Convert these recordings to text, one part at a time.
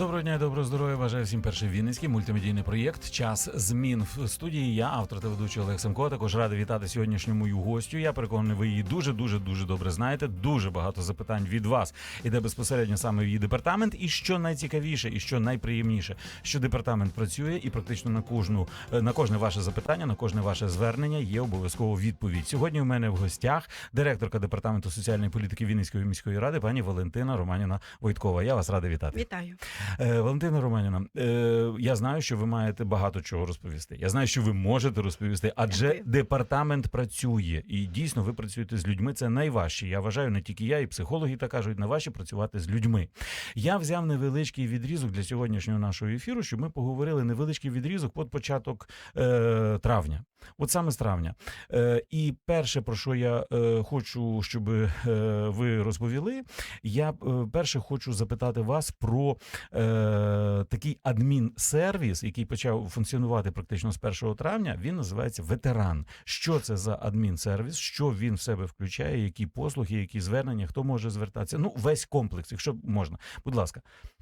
Доброго дня, і доброго здоров'я. Бажаю всім перший Вінницький мультимедійний проєкт. Час змін в студії. Я автор та ведучий Олег Семко. Також радий вітати сьогоднішню мою гостю. Я переконаний, ви її дуже дуже дуже добре знаєте. Дуже багато запитань від вас іде безпосередньо саме в її департамент. І що найцікавіше, і що найприємніше, що департамент працює, і практично на кожну е, на кожне ваше запитання, на кожне ваше звернення є обов'язково відповідь. Сьогодні у мене в гостях директорка департаменту соціальної політики Вінницької міської ради, пані Валентина Романіна Войткова. Я вас радий вітати. Вітаю. Е, Валентина Романіна, е, я знаю, що ви маєте багато чого розповісти. Я знаю, що ви можете розповісти, адже Дякую. департамент працює, і дійсно ви працюєте з людьми. Це найважче. Я вважаю, не тільки я, і психологи так кажуть, найважче працювати з людьми. Я взяв невеличкий відрізок для сьогоднішнього нашого ефіру, щоб ми поговорили невеличкий відрізок под початок е, травня. От саме з травня. Е, і перше, про що я е, хочу, щоб е, ви розповіли, я е, перше хочу запитати вас про е, такий адмінсервіс, який почав функціонувати практично з 1 травня. Він називається ветеран. Що це за адмінсервіс? Що він в себе включає? Які послуги, які звернення, хто може звертатися? Ну, весь комплекс, якщо можна. Будь ласка, Е,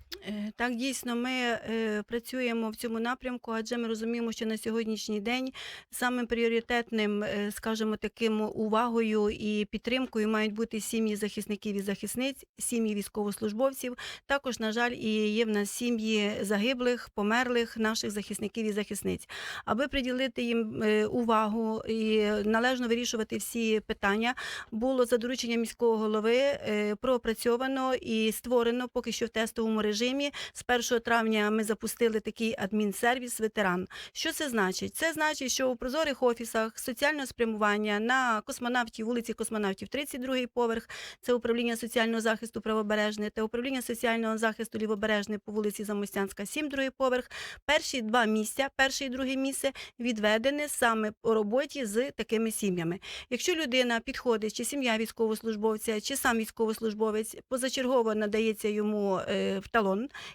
Так, дійсно, ми е, працюємо в цьому напрямку, адже ми розуміємо, що на сьогоднішній день самим пріоритетним, е, скажімо, таким увагою і підтримкою мають бути сім'ї захисників і захисниць, сім'ї військовослужбовців. Також, на жаль, і є в нас сім'ї загиблих, померлих наших захисників і захисниць. Аби приділити їм е, увагу і належно вирішувати всі питання, було за дорученням міського голови е, пропрацьовано і створено поки що в тестовому режимі. З 1 травня ми запустили такий адмінсервіс ветеран. Що це значить? Це значить, що у прозорих офісах соціального спрямування на космонавтів, вулиці космонавтів, 32 поверх, це управління соціального захисту правобережне та управління соціального захисту лівобережне по вулиці Замостянська, 7 другий поверх. Перші два місця, перше і друге місце відведені саме по роботі з такими сім'ями. Якщо людина підходить, чи сім'я військовослужбовця, чи сам військовослужбовець, позачергово надається йому е, в талон,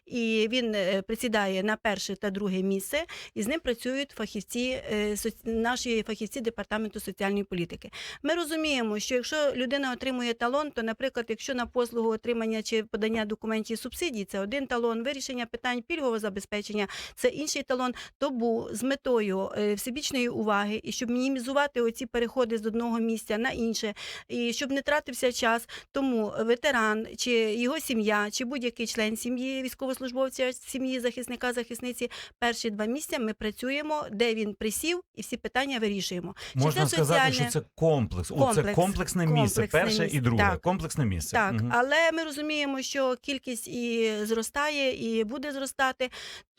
і він е, присідає на перше та друге місце, і з ним працюють фахівці, е, наші фахівці департаменту соціальної політики. Ми розуміємо, що якщо людина отримує талон, то, наприклад, якщо на послугу отримання чи подання документів субсидій, це один талон, вирішення питань пільгового забезпечення, це інший талон, то був з метою е, всебічної уваги і щоб мінімізувати оці переходи з одного місця на інше, і щоб не тратився час. Тому ветеран чи його сім'я, чи будь-який член сім'ї військовослужбовця, сім'ї захисника, захисниці, перші два місця ми працюємо, де він присів, і всі питання вирішуємо. Чи можна це сказати, соціальне? що це комплекс. О, це комплексне місце, Комплексне перше і друге. Так. Комплексне місце. Так, Мгм. але ми розуміємо, що кількість і зростає, і буде зростати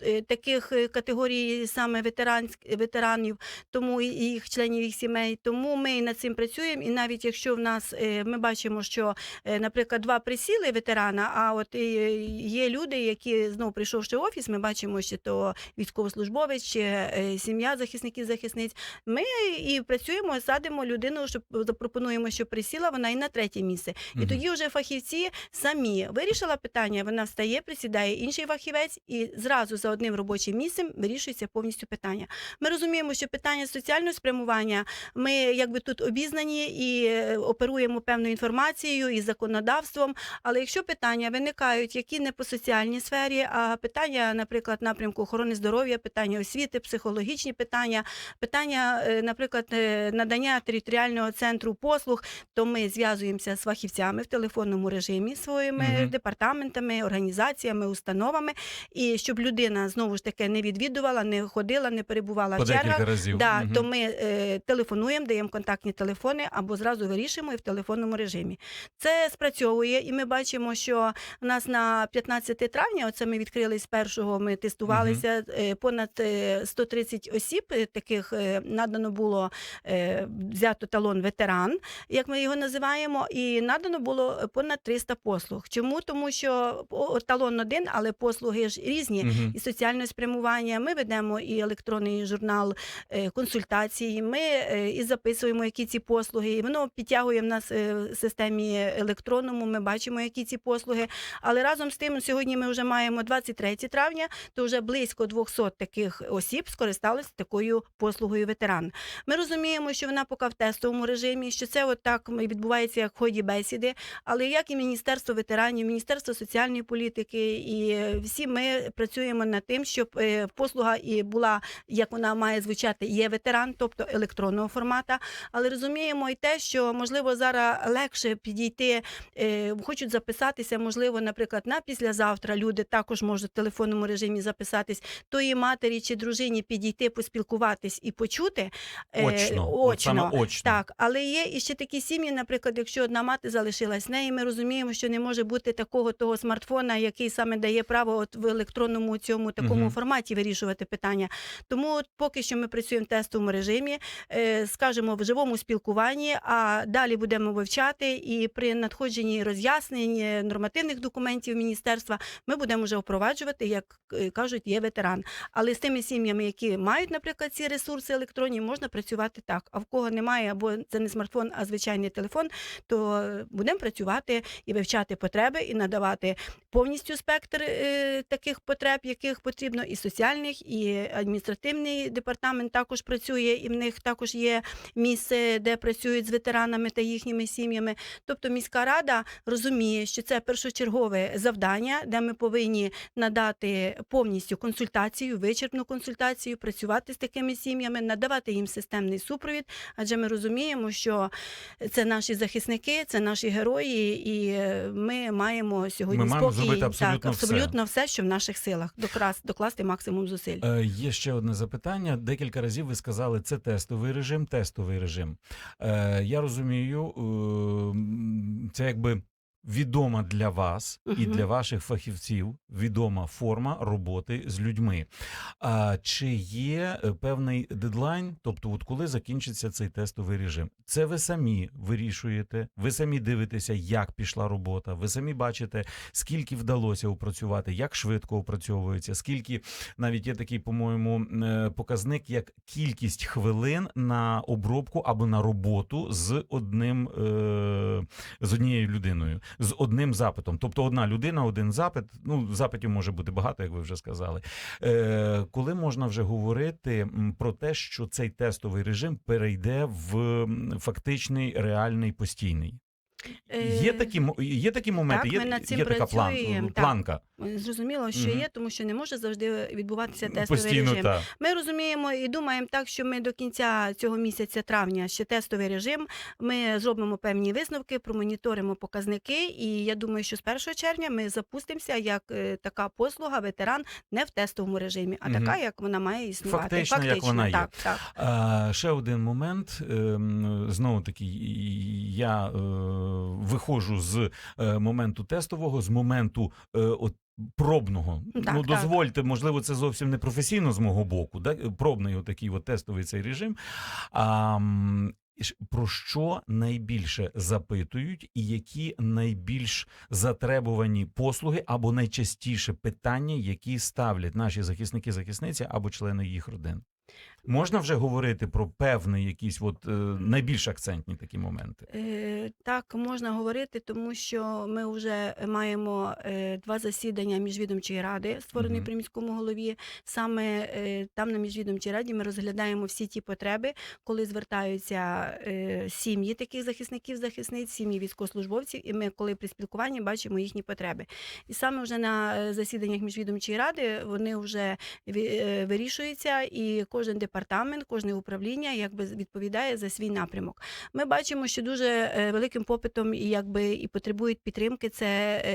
е, таких е, категорій саме ветеранськ- ветеранів, тому і їх членів їх сімей. Тому ми над цим працюємо. І навіть якщо в нас е, ми бачимо, що, наприклад, два присіли ветерана, а от є люди, які знову прийшовши в офіс, ми бачимо, що то військовослужбовець чи е, сім'я захисників захисниць. Ми і працюємо, садимо людину, щоб запропонуємо, що присіла вона і на третє місце. І Мгм. тоді вже фахівці самі вирішила питання, вона встає, присідає інший фахівець, і зразу за одним робочим місцем вирішується повністю питання. Ми розуміємо, що питання соціального спрямування ми якби тут обізнані і е, оперуємо певною інформацією і законодавством. Але якщо питання виникають, які не по соціальній сфері, а питання, наприклад, напрямку охорони здоров'я, питання освіти, психологічні питання, питання, е, наприклад, е, надання територіального центру послуг, то ми зв'язуємося з фахівцями в телефонному режимі своїми Мгм. департаментами, організаціями, установами, і щоб людина знову ж таки не відвідувала, не ходила, не перебувала По в чергах. разів. Да, Мгм. то ми е, телефонуємо, даємо контактні телефони або зразу вирішуємо і в телефонному режимі. Це спрацьовує, і ми бачимо, що у нас на 15 травня, оце ми відкрили з першого, ми тестувалися е, понад е, 130 осіб. е, Таких е, надано було е, взято талон ветеран, як ми його називаємо, і надано було понад 300 послуг. Чому? Тому що талон один, але послуги ж різні Мгм. і соціальне спрямування. Ми ведемо і електронний журнал е, консультацій. Ми е, і записуємо, які ці послуги. І воно підтягує в нас е, в системі електронному. Ми бачимо, які ці послуги. Але разом з тим, сьогодні. Сьогодні ми вже маємо 23 травня, то вже близько 200 таких осіб скористалися такою послугою ветеран. Ми розуміємо, що вона поки в тестовому режимі, що це от відбувається як в ході бесіди, але як і Міністерство ветеранів, Міністерство соціальної політики, і всі ми працюємо над тим, щоб е, послуга і була, як вона має звучати, є ветеран, тобто електронного формата. Але розуміємо і те, що можливо зараз легше підійти, е, хочуть записатися, можливо, наприклад, на післязавтра люди також можуть в телефонному режимі записатись, тої матері чи дружині підійти, поспілкуватись і почути е, Очно, саме очно. Так, але є і ще такі сім'ї, наприклад, якщо одна мати залишилась неї, ми розуміємо, що не може бути такого того смартфона, який саме дає право от в електронному цьому такому Мгм. форматі вирішувати питання. Тому от поки що ми працюємо в тестовому режимі, е, скажімо, в живому спілкуванні, а далі будемо вивчати і при надходженні роз'яснень е, нормативних документів міністерства ми будемо вже впроваджувати, як е, кажуть, є ветеран. Але з тими сім'ями, які мають, наприклад, ці ресурси електронні, можна працювати так. А в кого немає, або це не смартфон, а звичайний телефон, то е, будемо працювати і вивчати потреби, і надавати повністю спектр е, таких потреб, яких потрібно, і соціальних, і адміністративний департамент також працює, і в них також є місце, де працюють з ветеранами та їхніми сім'ями. Тобто міська рада розуміє, що це першочергове завдання, де ми повинні надати повністю консультацію, вичерпну консультацію, працювати з такими сім'ями, надавати їм системний супровід. Адже ми розуміємо, що це наші захисники, це наші герої, і е, ми маємо сьогодні Ми маємо спокій, абсолютно так, все. абсолютно все. що в наших силах, докрас, докласти максимум зусиль. Е, Є ще одне запитання. Декілька разів ви сказали, це тестовий режим, тестовий режим. Е, я розумію, е, це якби відома для вас і для ваших фахівців відома форма роботи з людьми. А чи є е, певний дедлайн, тобто, от коли закінчиться цей тестовий режим? Це ви самі вирішуєте, ви самі дивитеся, як пішла робота, ви самі бачите, скільки вдалося опрацювати, як швидко опрацьовується, скільки навіть є такий, по-моєму, е, показник, як кількість хвилин на обробку або на роботу з одним е, з однією людиною, з одним запитом. Тобто одна людина, один запит. Ну, запитів може бути багато, як ви вже сказали. Е, коли можна вже говорити про те, що цей тестовий режим перейде в фактичний, реальний, постійний? Є Е, такі є такі моменти, так, є, ми над цим є така план, працюємо, так. планка. Зрозуміло, що Мгм. є, тому що не може завжди відбуватися тестовий Постійно режим. так. Ми розуміємо і думаємо так, що ми до кінця цього місяця травня ще тестовий режим. Ми зробимо певні висновки, промоніторимо показники. І я думаю, що з 1 червня ми запустимося як е, така послуга ветеран не в тестовому режимі, а Мгм. така, як вона має існувати. Фактично, як вона є. так, так. А, ще один момент. ем, Знову таки, я е, виходжу з е, моменту тестового, з моменту е, от. Пробного, Так, ну так. дозвольте, можливо, це зовсім не професійно з мого боку, да? пробний отакий от тестовий цей режим. А, про що найбільше запитують, і які найбільш затребувані послуги або найчастіше питання, які ставлять наші захисники, захисниці або члени їх родин? Можна вже говорити про певні якісь от, е, найбільш акцентні такі моменти? Е, Так, можна говорити, тому що ми вже маємо е, два засідання міжвідомчої ради, створеної Мгм. при міському голові. Саме е, там на міжвідомчій раді ми розглядаємо всі ті потреби, коли звертаються е, сім'ї таких захисників, захисниць, сім'ї військовослужбовців, і ми, коли при спілкуванні бачимо їхні потреби. І саме вже на е, засіданнях міжвідомчої ради вони вже е, вирішуються, і кожен департамент, кожне управління якби відповідає за свій напрямок. Ми бачимо, що дуже е, великим попитом і якби і потребують підтримки це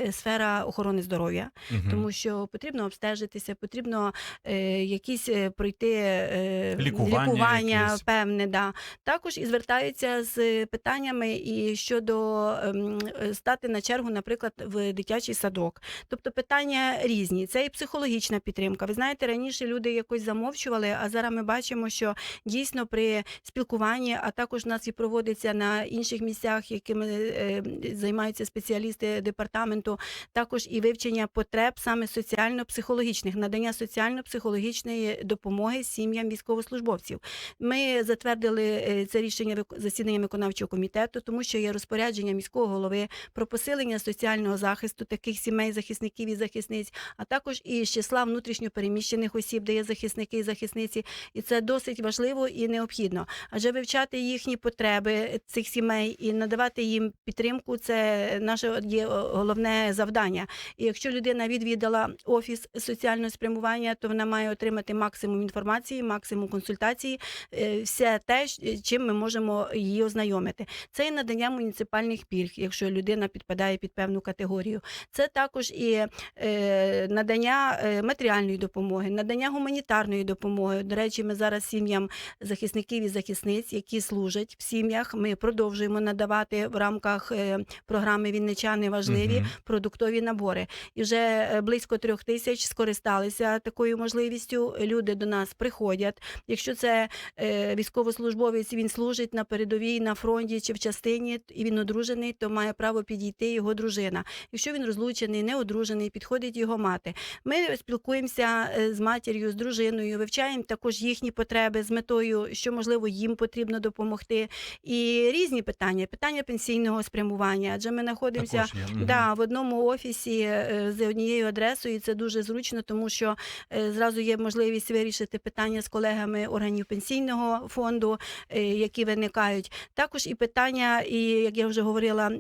е, сфера охорони здоров'я, Мгм. тому що потрібно обстежитися, потрібно е, якісь е, пройти е, Лікування якесь. певне. Да. Також і звертаються з питаннями і щодо е, стати на чергу, наприклад, в дитячий садок. Тобто питання різні. Це і психологічна підтримка. Ви знаєте, раніше люди якось замовчували, а зараз ми бачимо, що дійсно при спілкуванні, а також у нас і проводиться на інших місцях, якими е, займаються спеціалісти департаменту, також і вивчення потреб саме соціально-психологічних, надання соціально-психологічної допомоги сім'ям військовослужбовців. Ми затвердили е, це рішення засідання виконавчого комітету, тому що є розпорядження міського голови про посилення соціального захисту таких сімей, захисників і захисниць, а також і з числа внутрішньопереміщених осіб, де є захисники і захисниці. І це досить важливо і необхідно. Адже вивчати їхні потреби цих сімей і надавати їм підтримку це наше є головне завдання. І якщо людина відвідала офіс соціального спрямування, то вона має отримати максимум інформації, максимум консультації, е, все те, чим ми можемо її ознайомити. Це і надання муніципальних пільг, якщо людина підпадає під певну категорію. Це також і е, надання е, матеріальної допомоги, надання гуманітарної допомоги. До речі, ми зараз сім'ям захисників і захисниць, які служать в сім'ях, ми продовжуємо надавати в рамках е, програми Вінничани важливі Мгм. продуктові набори. І вже е, близько трьох тисяч скористалися такою можливістю. Люди до нас приходять. Якщо це е, військовослужбовець, він служить на передовій, на фронті чи в частині, і він одружений, то має право підійти його дружина. Якщо він розлучений, не одружений, підходить його мати. Ми спілкуємося з матір'ю, з дружиною, вивчаємо також їхні потреби з метою, що можливо їм потрібно допомогти. І різні питання, питання пенсійного спрямування, адже ми знаходимося. Да, в одному офісі е, з однією адресою і це дуже зручно, тому що е, зразу є можливість вирішити питання з колегами органів пенсійного фонду, е, які виникають. Також і питання, і як я вже говорила,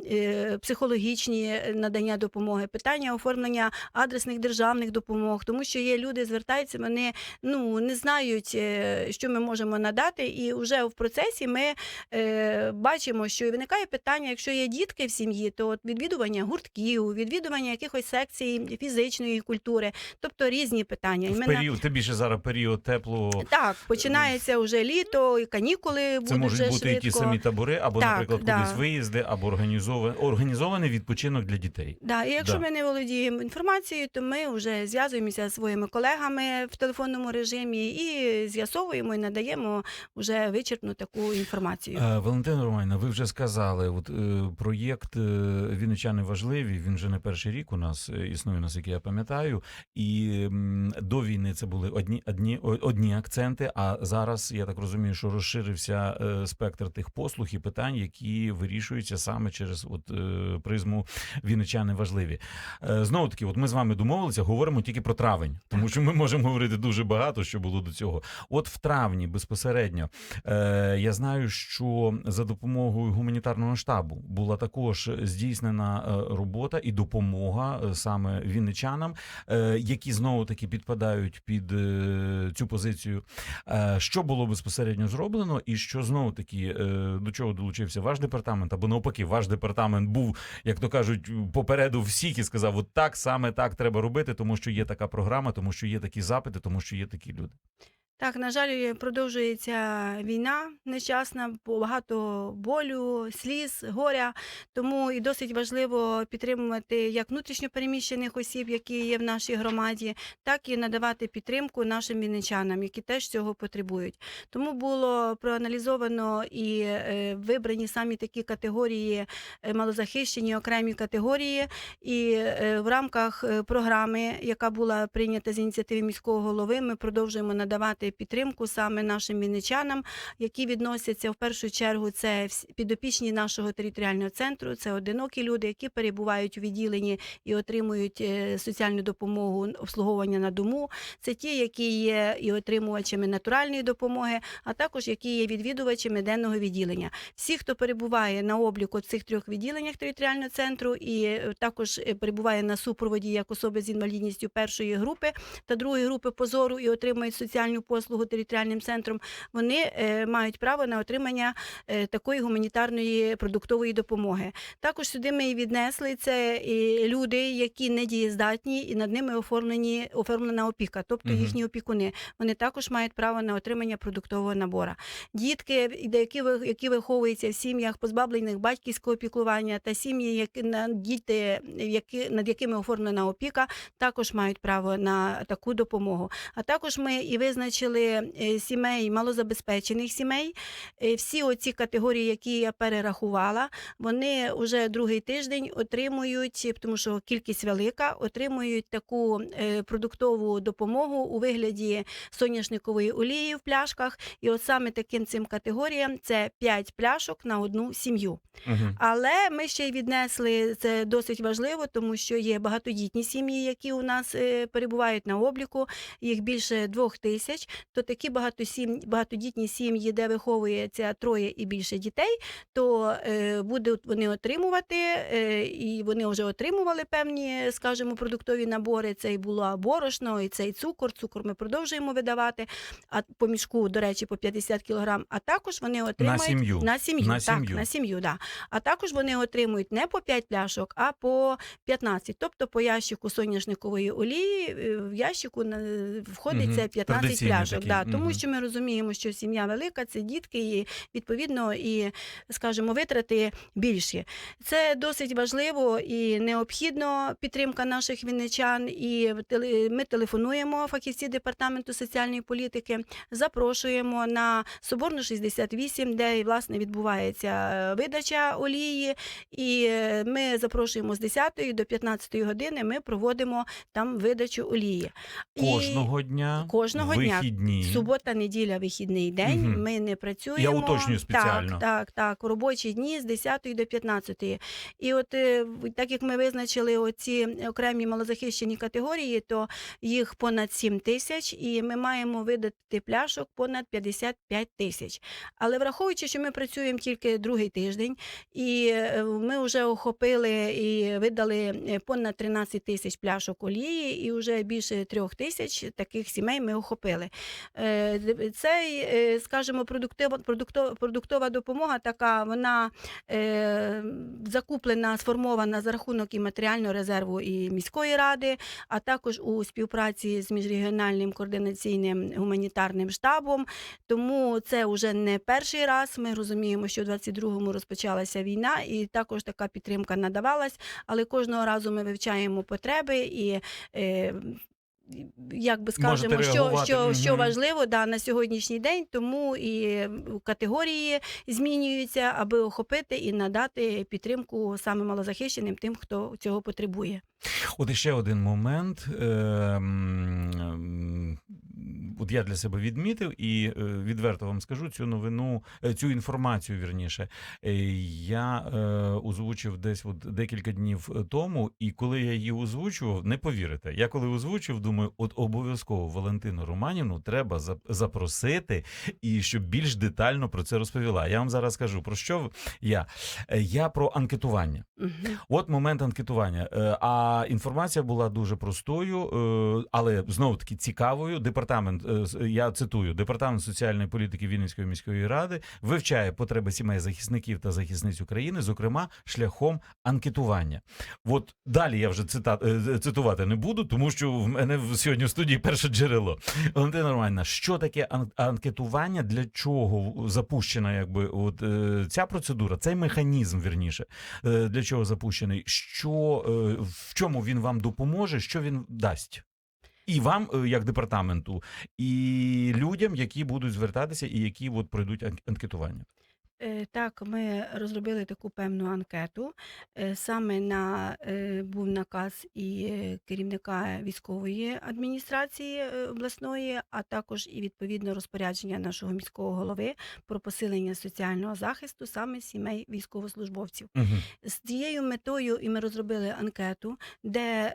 психологічні надання допомоги, питання оформлення адресних державних допомог, тому що є люди, звертаються, вони ну не знають, що ми можемо надати, і вже в процесі ми е, бачимо, що виникає питання, якщо є дітки в сім'ї, то от відвідування гуртків, відвідування якихось секцій фізичної культури, тобто різні питання. І В на- період, тим більше зараз період теплого. Так, починається вже літо, і канікули Це будуть можуть вже бути швидко. і ті самі табори, або, Так, наприклад, да. кудись виїзди, або організований, організований відпочинок для дітей. Да, і якщо Да. ми не володіємо інформацією, то ми вже зв'язуємося зі своїми колегами в телефонному режимі і з'ясовуємо і надаємо вже вичерпну таку інформацію. Е, Валентина Романівна, ви вже сказали, от е, проєкт е, Вінничани важливі. Він вже не перший рік у нас існує, наскільки я пам'ятаю. І до війни це були одні, одні, одні акценти. А зараз я так розумію, що розширився е, спектр тих послуг і питань, які вирішуються саме через от е, призму Вінничани важливі. Е, Знову таки, от ми з вами домовилися, говоримо тільки про травень, тому що ми можемо говорити дуже багато, що було до цього. От в травні безпосередньо е, я знаю, що за допомогою гуманітарного штабу була також здійснена е, робота і допомога е, саме вінничанам, е, які знову таки підпадають під е, цю позицію. Е, Що було безпосередньо зроблено, і що знову таки е, до чого долучився ваш департамент, або навпаки, ваш департамент був, як то кажуть, попереду всіх і сказав: от так саме так треба робити, тому що є така програма, тому що є такі запити, тому що є такі люди. Так, на жаль, продовжується війна нещасна, багато болю, сліз, горя. Тому і досить важливо підтримувати як внутрішньопереміщених осіб, які є в нашій громаді, так і надавати підтримку нашим вінничанам, які теж цього потребують. Тому було проаналізовано і е, вибрані самі такі категорії, е, малозахищені окремі категорії. І е, в рамках програми, яка була прийнята з ініціативи міського голови, ми продовжуємо надавати підтримку саме нашим вінничанам, які відносяться в першу чергу. Це підопічні нашого територіального центру, це одинокі люди, які перебувають у відділенні і отримують е, соціальну допомогу обслуговування на дому. Це ті, які є і отримувачами натуральної допомоги, а також які є відвідувачами денного відділення. Всі, хто перебуває на обліку в цих трьох відділеннях територіального центру, і е, також е, перебуває на супроводі як особи з інвалідністю першої групи та другої групи позору і отримують соціальну послугу територіальним центром, вони е, мають право на отримання е, такої гуманітарної продуктової допомоги. Також сюди ми і віднесли це і люди, які недієздатні, і над ними оформлені оформлена опіка, тобто їхні опікуни. Вони також мають право на отримання продуктового набора. Дітки, які які виховуються в сім'ях позбавлених батьківського опікування та сім'ї, які діти, які над якими оформлена опіка, також мають право на таку допомогу. А також ми і визначили. Визначили е, сімей, малозабезпечених сімей. Е, Всі оці категорії, які я перерахувала, вони вже другий тиждень отримують, тому що кількість велика, отримують таку е, продуктову допомогу у вигляді соняшникової олії в пляшках. І от саме таким цим категоріям це 5 пляшок на одну сім'ю. Мгм. Але ми ще й віднесли це досить важливо, тому що є багатодітні сім'ї, які у нас перебувають на обліку. Їх більше двох тисяч. То такі багатосім... багатодітні сім'ї, де виховується троє і більше дітей, то е, будуть вони отримувати, е, і вони вже отримували певні, скажімо, продуктові набори. Це і було борошно, і цей цукор. Цукор ми продовжуємо видавати. А по мішку, до речі, по 50 кілограм. А також вони отримають сім'ю. на сім'ю. На так, сім'ю. на сім'ю, да. А також вони отримують не по 5 пляшок, а по 15. Тобто по ящику соняшникової олії е, в ящику на- входить це 15 пляшок. Такий, Да. Тому що ми розуміємо, що сім'я велика, це дітки, і відповідно і, скажімо, витрати більші. Це досить важливо і необхідно підтримка наших вінничан. І ми телефонуємо фахівці департаменту соціальної політики, запрошуємо на Соборну 68, де власне відбувається е, видача олії. І е, ми запрошуємо з 10 до 15 години. Ми проводимо там видачу олії. І Кожного дня, кожного дня. Вихідні. Субота, неділя, вихідний день. Мгм. Ми не працюємо. Я уточнюю спеціально. Так, так, так. Робочі дні з 10 до 15. І от е, так як ми визначили оці окремі малозахищені категорії, то їх понад 7 тисяч, і ми маємо видати пляшок понад 55 тисяч. Але враховуючи, що ми працюємо тільки другий тиждень, і е, ми вже охопили і видали е, понад 13 тисяч пляшок олії, і вже більше трьох тисяч таких сімей ми охопили. Е, Цей, е, скажімо, продуктива, продуктова, продуктова допомога така, вона е, закуплена, сформована за рахунок і матеріального резерву і міської ради, а також у співпраці з міжрегіональним координаційним гуманітарним штабом. Тому це вже не перший раз. Ми розуміємо, що в 22-му розпочалася війна, і також така підтримка надавалась. Але кожного разу ми вивчаємо потреби і. Як би скажемо, Можете що, реагувати. що, що важливо да, на сьогоднішній день, тому і категорії змінюються, аби охопити і надати підтримку саме малозахищеним тим, хто цього потребує. От ще один момент. От я для себе відмітив і е, відверто вам скажу цю новину, е, цю інформацію вірніше. е, Я озвучив десь от декілька днів тому, і коли я її озвучував, не повірите. Я коли озвучив, думаю, от обов'язково Валентину Романівну треба зап- запросити і щоб більш детально про це розповіла. Я вам зараз скажу про що я. Я про анкетування. Мгм. От момент анкетування. А інформація була дуже простою, але знову таки цікавою. Департамент, я цитую, департамент соціальної політики Вінницької міської ради вивчає потреби сімей захисників та захисниць України, зокрема шляхом анкетування. От далі я вже цита, е, цитувати не буду, тому що в мене в- сьогодні в студії перше джерело. Валентина Романівна, що таке ан- анкетування? Для чого запущена якби от е, ця процедура, цей механізм, вірніше, е, для чого запущений? Що е, в чому він вам допоможе? Що він дасть? І вам, е, як департаменту, і людям, які будуть звертатися, і які от пройдуть ан- анкетування. Е, Так, ми розробили таку певну анкету. Е, Саме на е, був наказ і керівника військової адміністрації обласної, а також і відповідно розпорядження нашого міського голови про посилення соціального захисту саме сімей військовослужбовців. Угу. З цією метою і ми розробили анкету, де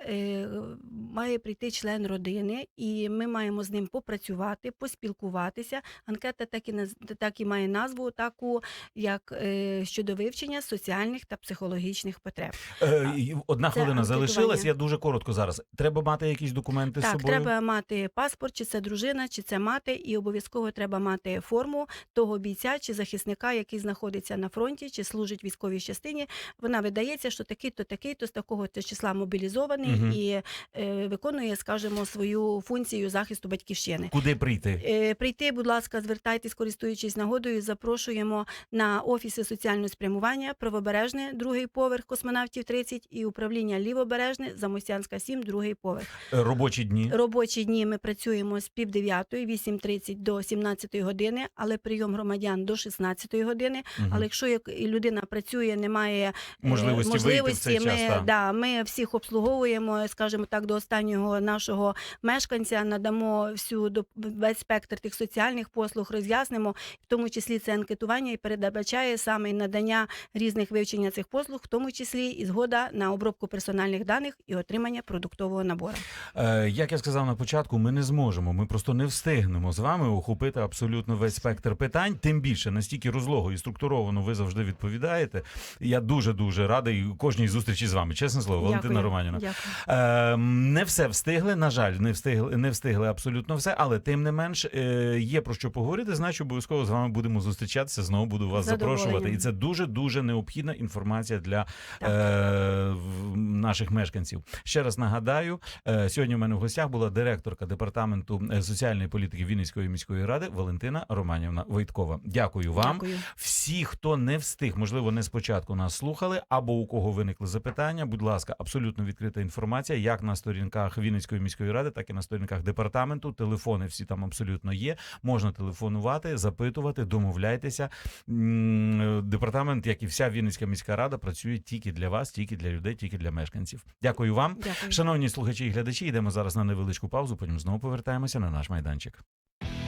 має прийти член родини, і ми маємо з ним попрацювати, поспілкуватися. Анкета так і так і має назву таку, як е, щодо вивчення соціальних та психологічних потреб. Е, одна Це хвилина залишилась. Я дуже коротко зараз. Треба мати якісь документи з Так, собою. треба мати паспорт, чи це дружина, чи це мати, і обов'язково треба мати форму того бійця чи захисника, який знаходиться на фронті, чи служить військовій частині. Вона видається, що такий-то, такий-то з такого то числа мобілізований Мгм. і е, виконує, скажімо, свою функцію захисту батьківщини. Куди прийти? Е, Прийти, будь ласка, звертайтесь, користуючись нагодою, запрошуємо на офіси соціального спрямування, правобережне, другий поверх космонавтів 30 і управління лівобережне, Замостянська 7, другий поверх. Е, Робочі дні. Робочі дні ми працюємо з пів дев'ятої, 8.30 до 17 години, але прийом громадян до 16 години. Мгм. Але якщо як людина працює, немає е, Можливості вийти в цей ми, час, да, ми всіх обслуговуємо, скажімо так, до останнього нашого мешканця, надамо всю до- весь спектр тих соціальних послуг, роз'яснимо, в тому числі це анкетування і передбачає саме надання різних вивчення цих послуг, в тому числі і згода на обробку персональних даних і отримання продуктового набору. Е, Як я сказав на початку, ми не зможемо. Ми просто не встигнемо з вами охопити абсолютно весь спектр питань. Тим більше настільки розлого і структуровано ви завжди відповідаєте. Я дуже дуже радий кожній зустрічі з вами. Чесне слово, Валентина. Дякую. Е, не все встигли. На жаль, не встигли, не встигли абсолютно все, але тим не менш е, є про що поговорити. Значить, обов'язково з вами будемо зустрічатися. Знову буду вас запрошувати. І це дуже дуже необхідна інформація для Так. е, наших мешканців. Ще раз нагадаю, е, сьогодні у мене в гостях була директорка департаменту е, соціальної політики Вінницької міської ради Валентина Романівна Войткова. Дякую вам. Дякую. Всі, хто не встиг, можливо, не спочатку нас слухали, або у кого виникли запитання, будь ласка, абсолютно відкрита інформація, як на сторінках Вінницької міської ради, так і на сторінках департаменту. Телефони всі там абсолютно є. Можна телефонувати, запитувати, домовляйтеся. М, Департамент, як і вся Вінницька міська рада, працює тільки для вас, тільки для людей, тільки для мешканців. Дякую вам. Дякую. Шановні слухачі і глядачі, йдемо зараз на невеличку паузу. Потім знову повертаємося на наш майданчик.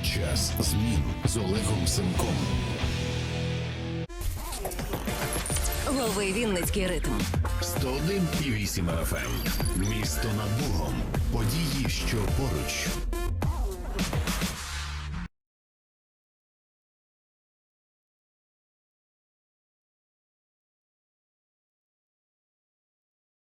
Час змін з Олегом Семком. Лови Вінницький ритм. 101,8 FM. Місто над Богом. Події, що поруч.